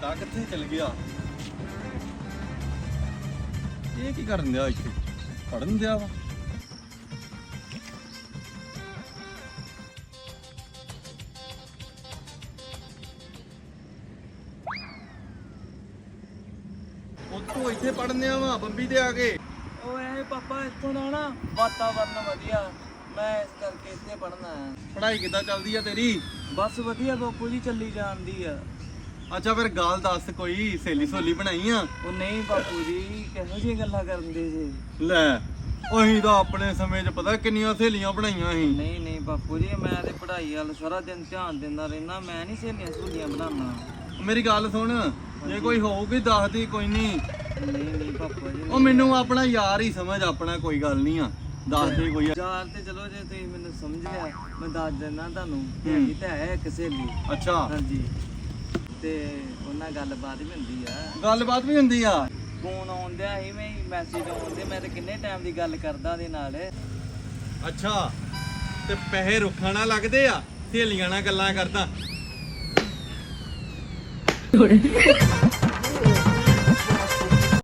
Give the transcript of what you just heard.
ਵੱਡਾ ਕਿੱਥੇ ਚਲ ਗਿਆ? ਇਹ ਕੀ ਕਰਨ ਦਿਆ ਇੱਥੇ? ਪੜਨ ਦਿਆ ਵਾ? ਉੱਤੋਂ ਇੱਥੇ ਪੜਨ ਦਿਆ ਵਾ ਬੰਬੀ ਤੇ ਆ ਕੇ। ਓਏ ਪਾਪਾ ਇੱਥੋਂ ਦਾ ਨਾ ਵਾਤਾਵਰਨ ਵਧੀਆ। ਮੈਂ ਇਸ ਕਰਕੇ ਇੱਥੇ ਪੜਨਾ ਆ ਪੜ੍ਹਾਈ ਕਿੱਦਾਂ ਚੱਲਦੀ ਆ ਤੇਰੀ? ਬਸ ਵਧੀਆ ਬਾਪੂ ਜੀ ਚੱਲੀ ਜਾਂਦੀ ਆ। ਅੱਛਾ ਫਿਰ ਗੱਲ ਦੱਸ ਕੋਈ ਸਹੇਲੀ ਸੋਲੀ ਬਣਾਈ ਆ? ਉਹ ਨਹੀਂ ਬਾਪੂ ਜੀ ਕਿਹੋ ਜਿਹੀਆਂ ਗੱਲਾਂ ਕਰਦੇ ਜੀ? ਲੈ ਉਹੀ ਤਾਂ ਆਪਣੇ ਸਮੇਂ 'ਚ ਪਤਾ ਕਿੰਨੀਆਂ ਸਹੇਲੀਆਂ ਬਣਾਈਆਂ ਸੀ। ਨਹੀਂ ਨਹੀਂ ਬਾਪੂ ਜੀ ਮੈਂ ਤੇ ਪੜ੍ਹਾਈ ਵੱਲ ਸਾਰਾ ਦਿਨ ਧਿਆਨ ਦਿੰਦਾ ਰਹਿਣਾ ਮੈਂ ਨਹੀਂ ਸਹੇਲੀਆਂ ਸਹੂਲੀਆਂ ਬਣਾਉਣਾ। ਮੇਰੀ ਗੱਲ ਸੁਣ ਜੇ ਕੋਈ ਹੋਊਗੀ ਦੱਸ ਦੀ ਕੋਈ ਨਹੀਂ। ਨਹੀਂ ਨਹੀਂ ਬਾਪੂ ਜੀ ਉਹ ਮੈਨੂੰ ਆਪਣਾ ਯਾਰ ਹੀ ਸਮਝ ਆਪਣਾ ਕੋਈ ਗੱਲ ਨਹੀਂ ਆ। ਦੱਸ ਦੇ ਕੋਈ। ਯਾਰ ਤੇ ਚਲੋ ਜੇ ਤੁਸੀਂ ਮੈਨੂੰ ਸਮਝ ਲਿਆ ਮੈਂ ਦੱਸ ਦਿੰਦਾ ਤੁਹਾਨੂੰ। ਹੈਗੀ ਤਾਂ ਹੈ ਇੱਕ ਸਹੇਲੀ। ਅੱਛਾ। ਹਾਂਜੀ। ਤੇ ਉਹਨਾਂ ਗੱਲਬਾਤ ਵੀ ਹੁੰਦੀ ਆ। ਗੱਲਬਾਤ ਵੀ ਹੁੰਦੀ ਆ। ਫੋਨ ਆਉਂਦਿਆ ਸੀ ਮੈਂ ਮੈਸੇਜ ਆਉਂਦੇ ਮੈਂ ਤੇ ਕਿੰਨੇ ਟਾਈਮ ਦੀ ਗੱਲ ਕਰਦਾ ਦੇ ਨਾਲ। ਅੱਛਾ ਤੇ ਪੈਸੇ ਰੁੱਖਾਂ ਨਾਲ ਲੱਗਦੇ ਆ ਸਹੇਲੀਆਂ ਨਾਲ ਗੱਲਾਂ ਕਰਦਾ।